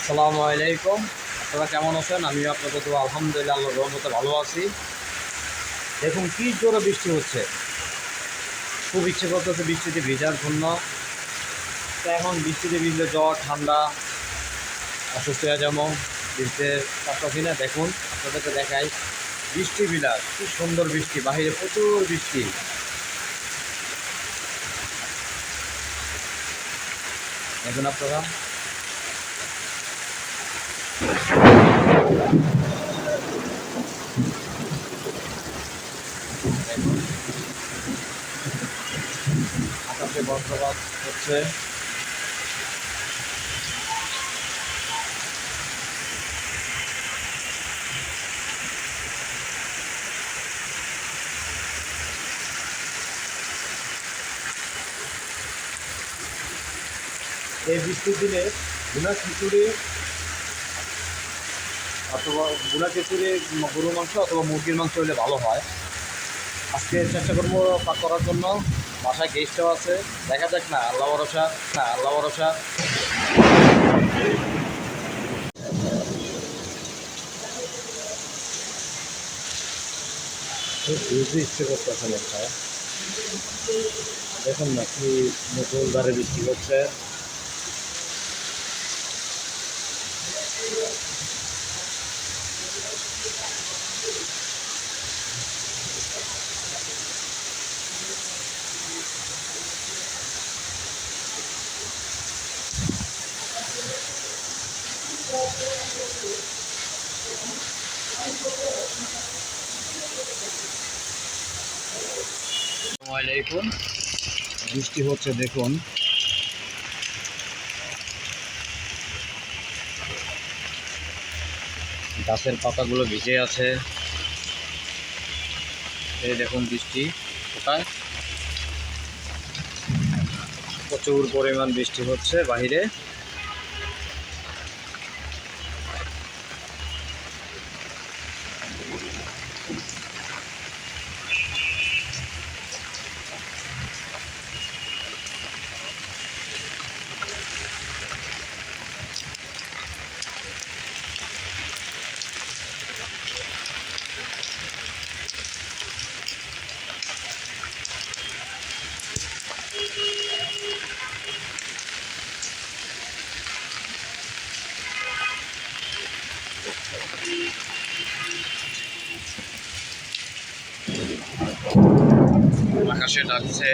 আসসালামু আলাইকুম। আপনারা কেমন আছেন? আমি আপনাদের তো আলহামদুলিল্লাহ, আল্লাহর রহমতে ভালো আছি। দেখুন, কি জোরে বৃষ্টি হচ্ছে। খুব ইচ্ছে করতেছে বৃষ্টিতে ভেজার জন্য। তো এখন বৃষ্টিতে ভিজলে জ্বর, ঠান্ডা, অসুস্থ হয়ে যেমন বৃষ্টিতে পারতাছি না দেখুন, আপনাদেরকে দেখাই। বৃষ্টি বিলাস, কি সুন্দর বৃষ্টি। বাহিরে প্রচুর বৃষ্টি। দেখুন আপনারা। আকাশে বজ্রপাত হচ্ছে। এই বৃষ্টির দিনে গুনা খিচুড়ি অথবা গুনা খিচুড়ি, গরুর মাংস অথবা মুরগির মাংস হলে ভালো হয়। আজকে চেষ্টা করব পাক করার জন্য। বাসায় গেস্টও আছে। দেখা যাক না, আল্লাহ ভরসা, না, আল্লাহ ভরসা। ইচ্ছে দেখুন না কি নতুন দ্বারে বৃষ্টি করছে বৃষ্টি হচ্ছে, দেখুন। গাছের পাতাগুলো ভিজে আছে। এই দেখুন বৃষ্টি কোথায়? প্রচুর পরিমাণ বৃষ্টি হচ্ছে বাহিরে। আকাশে ডাকছে